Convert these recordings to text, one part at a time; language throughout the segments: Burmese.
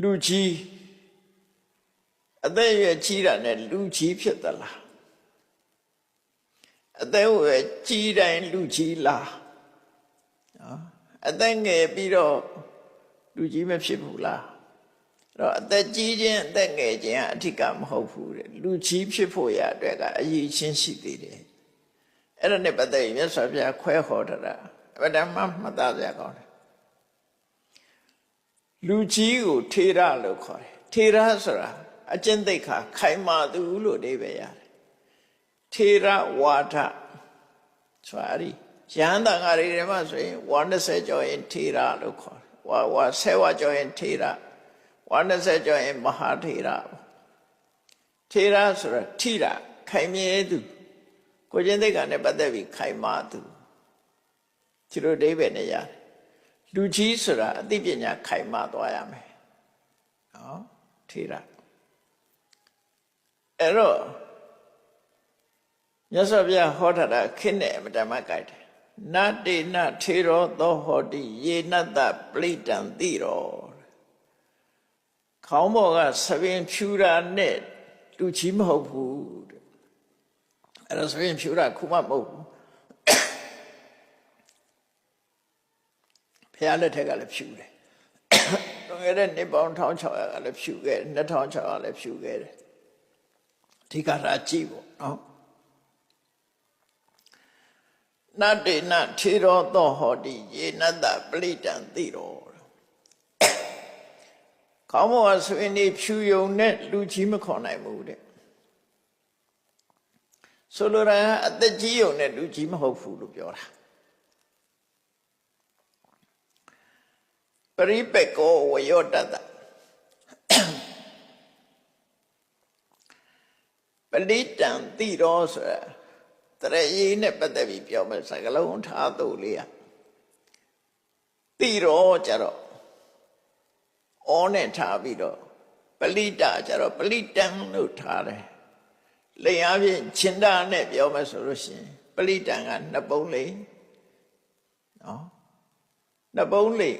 လူကြီးအသက်အရွယ်ကြီးတာနဲ့လူကြီးဖြစ်သလားအသက်အရွယ်ကြီးတိုင်းလူကြီးလားနော်အသက်ငယ်ပြီးတော့လူကြီးမဖြစ်ဘူးလားအဲ့တော့အသက်ကြီးခြင်းအသက်ငယ်ခြင်းကအထက်ကမဟုတ်ဘူးတဲ့လူကြီးဖြစ်ဖို့ရအတွက်ကအရေးချင်းရှိသေးတယ်အဲ့ဒါနဲ့ပတ်သက်ရင်မြတ်စွာဘုရားခွဲဟောထားတာအဗဒမမှတ်သားစရာကောင်းတယ် လူကြီးကိုထေရလို့ခေါ်တယ်ထေရဆိုတာအကျင့်သိက္ခာခိုင်မာသူလို့အဓိပ္ပာယ်ရတယ်ထေရဝါဒဆိုတာအဲ့ဒီရဟန္တာငါတွေထဲမှာဆိုရင်ဝါ20ကျော်ရင်ထေရလို့ခေါ်တယ်ဝါဝါ10ဝါကျော်ရင်ထေရဝါ20ကျော်ရင်မဟာထေရထေရဆိုတာထိရခိုင်မြဲသူကိုကျင့်သိက္ခာနဲ့ပတ်သက်ပြီးခိုင်မာသူဒီလိုအဓိပ္ပာယ်နဲ့ရတယ် လူကြီးဆိုတာအသိပညာခိုင်မာသွားရမယ်နော်ထေရအဲ့တော့မြတ်စွာဘုရားဟောထားတာခင်းနဲ့အမတမကြိုက်တယ်နတ္တေနထေရောသောဟောတိယေနတ္တပလိတံတိရောခေါင်းပေါ်ကသပင်ဖြူတာနဲ့လူကြီးမဟုတ်ဘူးတဲ့အဲ့ဒါသပင်ဖြူတာခုမှမဟုတ်ဘူးဘု ရားလက်ထက်ကလည်းဖြူတယ်လွန်ခဲ့တဲ့နှစ်ပေါင်း1600ကလည်းဖြူခဲ့တယ်2600လည်းဖြူခဲ့တယ်အဓိကရာကြည့်ပေါ့နော်နတ္တေနထေရောသောဟောတိယေနတ္တပလိတံတိရောခေါင်းမောကဆိုရင်ဒီဖြူယုံနဲ့လူကြီးမခေါ်နိုင်ဘူးတဲ့ဆိုလိုတာကအသက်ကြီးယုံနဲ့လူကြီးမဟုတ်ဘူးလို့ပြောတာ ရိပေကောဝယောတတပလိတံတိရောဆိုတာတရရေးနဲ့ပတ်သက်ပြီးပြောမယ်စကားလုံးထားသူလေးอ่ะတိရောကြတော့ဩနဲ့ထားပြီးတော့ပလိတကြတော့ပလိတံလို့ထားတယ်လိန်အားဖြင့်ချင်းတာနဲ့ပြောမယ်ဆိုလို့ရှိရင်ပလိတံကနှစ်ပုံးလေးနော်နှစ်ပုံးလေး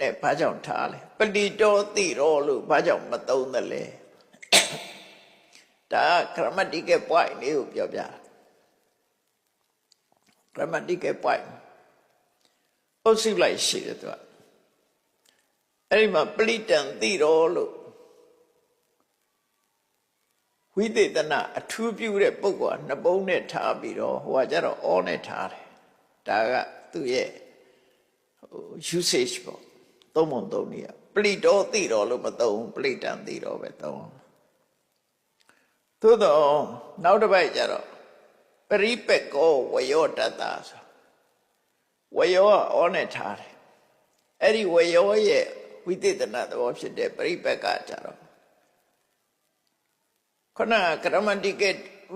နဲ့ဘာကြောင့်ထားလဲပလိတောတိရောလို့ဘာကြောင့်မသုံးသလဲဒါက grammatical point လေးကိုပြောပြတာ grammatical point အုပ်စုလိုက်ရှိတယ်သူကအဲ့ဒီမှာပလိတံတိရောလို့ဝိသေသနအထူးပြုတဲ့ပုဂ္ဂိုလ်ကနှစ်ပုံးနဲ့ထားပြီးတော့ဟိုကကျတော့ all နဲ့ထားတယ်ဒါကသူ့ရဲ့ဟို usage ပေါ့ သုံးပုံသုံးနည်းပလိတောတိရောလို့မသုံးပလိတံတိရောပဲသုံးသို့တော့နောက်တစ်ပိုက်ကျတော့ပရိပက်ကောဝယောတတ္တဆိုဝယောကဩနဲ့ထားတယ်အဲ့ဒီဝယောရဲ့ဝိသေသနာသဘောဖြစ်တဲ့ပရိပက်ကကြတော့ခဏကရမတိက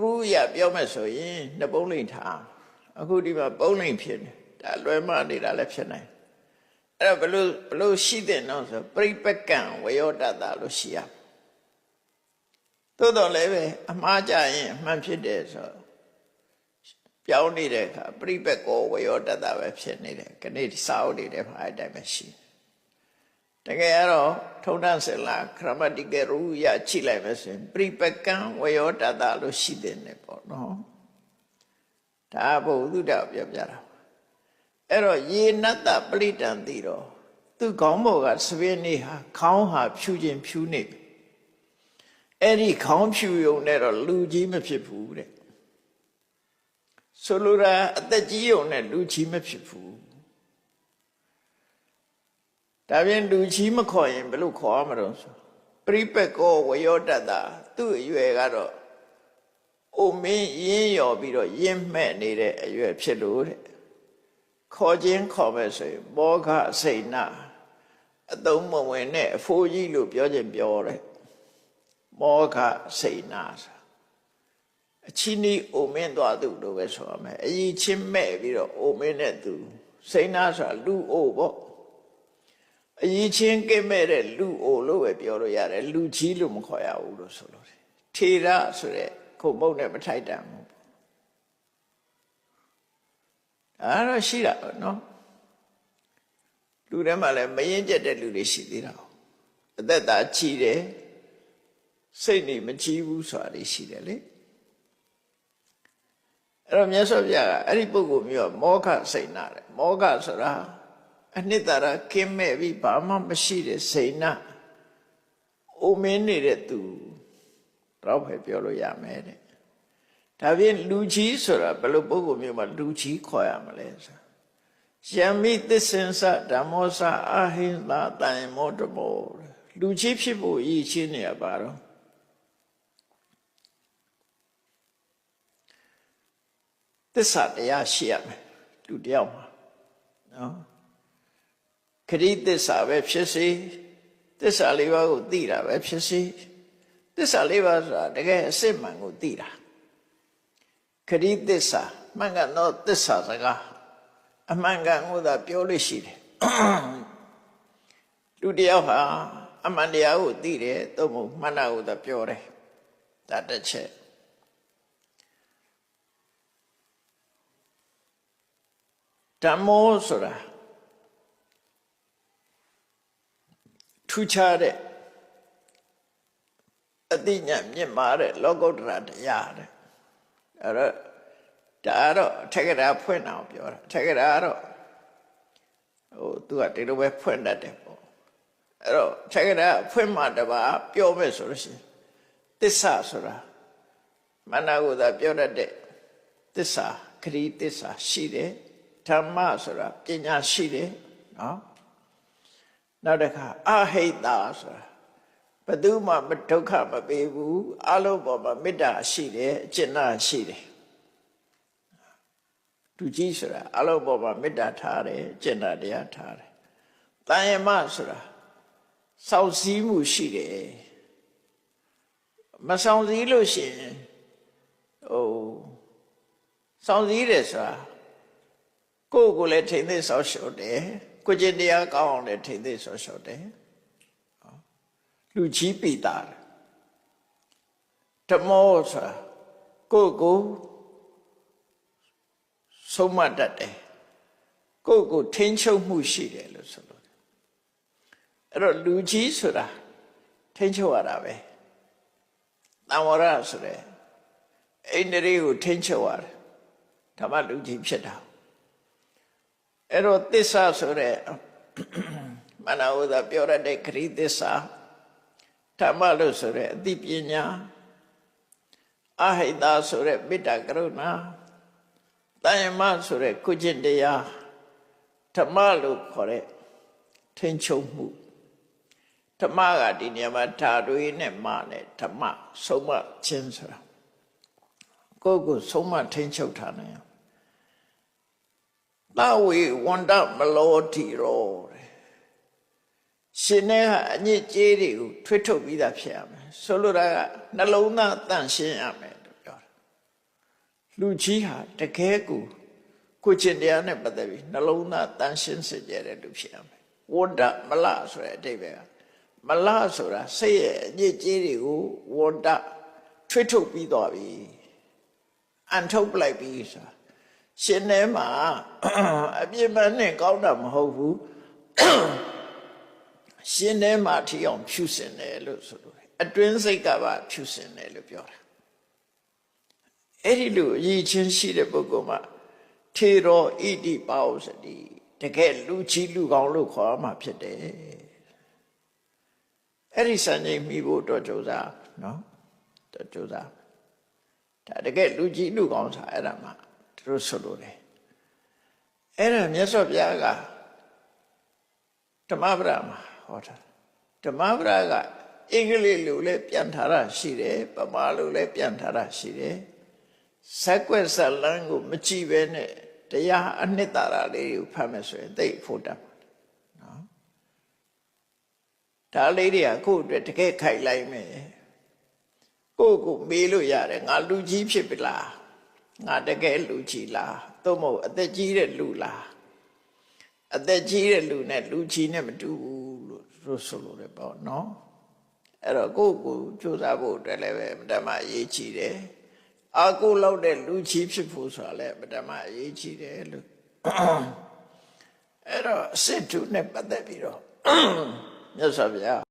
ရူရပြောမယ်ဆိုရင်နှစ်ပုံးလိမ့်ထားအခုဒီမှာပုံးလိမ့်ဖြစ်နေဒါလွယ်မနေတာလည်းဖြစ်နိုင် အဲ့တော့ဘလို့ဘလို့ရှိတဲ့နော်ဆိုပရိပက်ကံဝယောတတ္တလို့ရှိရသို့တော်လည်းပဲအမှားကြရင်အမှန်ဖြစ်တယ်ဆိုတော့ပြောင်းနေတဲ့အခါပြိပက်ကောဝယောတတပဲဖြစ်နေတယ်ခဏဒီစာအုပ်တွေထဲမှာအဲ့တိုင်းပဲရှိတကယ်တော့ထုံတန်းစလာခရမတိကရူရချိလိုက်မယ်ဆိုရင်ပြိပက်ကံဝယောတတလို့ရှိတဲ့နေပေါ့နော်ဒါဘုသူတ္တပြောပြတာ အဲ့တော့ယေနတ္တပလိတံတိတော့သူခေါင်းပေါ်ကစပင်းနေဟာခေါင်းဟာဖြူခြင်းဖြူနေပြီအဲ့ဒီခေါင်းဖြူယုံနဲ့တော့လူကြီးမဖြစ်ဘူးတဲ့ဆိုလိုတာအသက်ကြီးုံနဲ့လူကြီးမဖြစ်ဘူးဒါပြင်လူကြီးမခေါ်ရင်ဘယ်လိုခေါ်ရမလို့ဆိုပရိပက်ကောဝယောတတသူ့အရွယ်ကတော့အိုမင်းရင်းရော်ပြီးတော့ရင်းမဲ့နေတဲ့အရွယ်ဖြစ်လို့တဲ့ ခေါ်ခြင်းခေါ်မဲ့ဆိုရင်ဘောဂစိတ်နာအသုံးမဝင်နဲ့အဖိုးကြီးလို့ပြောခြင်းပြောတယ်မောဂစိတ်နာဆိုအချင်းဤအိုမင်းသွားသူလို့ပဲဆိုရမယ်အရင်ချင်းမဲ့ပြီးတော့အိုမင်းနဲ့သူစိန်နာဆိုတာလူအိုပေါ့အရင်ချင်းကဲ့မဲ့တဲ့လူအိုလို့ပဲပြောလို့ရတယ်လူကြီးလို့မခေါ်ရဘူးလို့ဆိုလို့တယ်ထေရဆိုတဲ့ခုံမုတ်နဲ့မထိုက်တန်ဘူးပေါ့ အဲ့တော့ရှိတာပေါ့နော်လူထဲမှာလည်းမရင်ကျက်တဲ့လူတွေရှိသေးတာအသက်သာကြီးတယ်စိတ်နေမကြီးဘူးဆိုတာလေးရှိတယ်လေအဲ့တော့မြတ်စွာဘုရားကအဲ့ဒီပုဂ္ဂိုလ်မျိုးကမောခစိတ်နာတယ်မောခဆိုတာအနှစ်သာရကင်းမဲ့ပြီးဘာမှမရှိတဲ့စိတ်နာအိုမင်းနေတဲ့သူတော့ပဲပြောလို့ရမယ်တဲ့ ဒါဖြင့်လူကြီးဆိုတာဘယ်လိုပုဂ္ဂိုလ်မျိုးမှလူကြီးခေါ်ရမလဲဆိုယံမိသစ္ဆင်္စဓမ္မောစအဟိန္တာတန်မောတမောလူကြီးဖြစ်ဖို့အရေးချင်းနေရပါတော့သစ္စာတရားရှိရမယ်လူတယောက်မှာနော်ခရီးသစ္စာပဲဖြစ်စေသစ္စာလေးပါးကိုသိတာပဲဖြစ်စေသစ္စာလေးပါးဆိုတာတကယ်အစစ်မှန်ကိုသိတာ ခရီးသစ္စာမှန်ကန်သောသစ္စာစကားအမှန်ကန်ကိုသာပြောလို့ရှိတယ်လူတယောက်ဟာအမှန်တရားကိုသိတယ်သို့မဟုတ်မှန်တာကိုသာပြောတယ်ဒါတစ်ချက်ဓမ္မောဆိုတာထူးခြားတဲ့အသိဉာဏ်မြင့်မာတဲ့လောကုတ္တရာတရားတဲ့ အဲ့တော့ဒါကတော့အထက်ကရာဖွင့်အောင်ပြောတာအထက်ကရာကတော့ဟိုသူကဒီလိုပဲဖွင့်တတ်တယ်ပေါ့အဲ့တော့အထက်ကရာဖွင့်မှတပါပြောမယ်ဆိုလို့ရှိရင်သစ္စာဆိုတာမနာကိုသာပြောတတ်တဲ့သစ္စာခရီးသစ္စာရှိတယ်ဓမ္မဆိုတာပညာရှိတယ်နော်နောက်တစ်ခါအဟိတဆိုတာ ဘယ်သူမှမဒုက္ခမပေးဘူးအလုံးပေါ်မှာမေတ္တာရှိတယ်အကျဉ်းနာရှိတယ်သူကြီးဆိုတာအလုံးပေါ်မှာမေတ္တာထားတယ်အကျဉ်းနာတရားထားတယ်တန်ယမဆိုတာစောင့်စည်းမှုရှိတယ်မဆောင်စည်းလို့ရှိရင်ဟိုစောင့်စည်းတယ်ဆိုတာကိုယ့်ကိုယ်လည်းထိမ့်သိဆောက်ရှုပ်တယ်ကိုကျင့်တရားကောင်းအောင်လည်းထိမ့်သိဆောက်ရှုပ်တယ် လူကြီးပိတာဓမ္မောဆိုတာကိုယ့်ကိုယ်ဆုံးမတတ်တယ်ကိုယ့်ကိုယ်ထိန်းချုပ်မှုရှိတယ်လို့ဆိုလို့အဲ့တော့လူကြီးဆိုတာထိန်းချုပ်ရတာပဲတံဝရဆိုတဲ့အိန္ဒြေကိုထိန်းချုပ်ရတယ်ဓမ္မလူကြီးဖြစ်တာအဲ့တော့သစ္စာဆိုတဲ့မနာဝဒပြောရတဲ့ခရီးသစ္စာ ဓမ္မလို့ဆိုတဲ့အသိပညာအဟိတဆိုတဲ့မေတ္တာကရုဏာတယမဆိုတဲ့ကုကျင့်တရားဓမ္မလို့ခေါ်တဲ့ထိန်ချုပ်မှုဓမ္မကဒီနေရာမှာဓာတွေနဲ့မနဲ့ဓမ္မဆုံးမခြင်းဆိုတာကိုယ့်ကိုဆုံးမထိန်ချုပ်ထားနိုင်သဝေဝန္တမလောတိရောတဲ့ ရှင်နဲ့ကအညစ်အကြေးတွေကိုထွေးထုတ်ပြီးသားဖြစ်ရမယ်ဆိုလိုတာကနှလုံးသားတန့်ရှင်းရမယ်လို့ပြောတာလူကြီးဟာတကယ်ကိုကိုကျင့်တရားနဲ့ပတ်သက်ပြီးနှလုံးသားတန့်ရှင်းစေကြတဲ့လူဖြစ်ရမယ်ဝန္တမလဆိုတဲ့အတိတ်ပဲမလဆိုတာစိတ်ရဲ့အညစ်အကြေးတွေကိုဝန္တထွေးထုတ်ပြီးသွားပြီအန်ထုတ်ပလိုက်ပြီဆိုတာရှင်ထဲမှာအပြစ်မှန်နဲ့ကောင်းတာမဟုတ်ဘူး ရှင်ထဲမှာထီအောင်ဖြူစင်တယ်လို့ဆိုလို့အတွင်းစိတ်ကပါဖြူစင်တယ်လို့ပြောတာအဲ့ဒီလိုအရေးချင်းရှိတဲ့ပုဂ္ဂိုလ်မှာထေရောဣတိပါဥစတိတကယ်လူကြီးလူကောင်းလို့ခေါ်မှာဖြစ်တယ်အဲ့ဒီစံချိန်မိဖို့တော့ကြိုးစားနော်တော့ကြိုးစားဒါတကယ်လူကြီးလူကောင်းစားအဲ့ဒါမှသူတို့ဆိုလို့တယ်အဲ့ဒါမြတ်စွာဘုရားကဓမ္မပဒမှာ ဟောတာဓမ္မပဒကအင်္ဂလိပ်လိုလည်းပြန်ထားတာရှိတယ်ပမာလိုလည်းပြန်ထားတာရှိတယ်ဇက်ွက်ဇလန်းကိုမကြည့်ပဲနဲ့တရားအနှစ်သာရလေးကိုဖတ်မယ်ဆိုရင်သိဖို့တတ်မှာနော်ဒါလေးတွေကကိုယ့်အတွက်တကယ်ခိုက်လိုက်မယ်ကိုယ့်ကိုမေးလို့ရတယ်ငါလူကြီးဖြစ်ပြီလားငါတကယ်လူကြီးလားသို့မဟုတ်အသက်ကြီးတဲ့လူလားအသက်ကြီးတဲ့လူနဲ့လူကြီးနဲ့မတူဘူး လို့ဆိုဆိုလို့လည်းပေါ့နော်အဲ့တော့ကိုယ့်ကိုစူးစမ်းဖို့အတွက်လည်းပဲဓမ္မအရေးကြီးတယ်အာကိုလောက်တဲ့လူကြီးဖြစ်ဖို့ဆိုတာလည်းဓမ္မအရေးကြီးတယ်လို့အဲ့တော့စစ်ထုနဲ့ပတ်သက်ပြီးတော့မြတ်စွာဘုရား။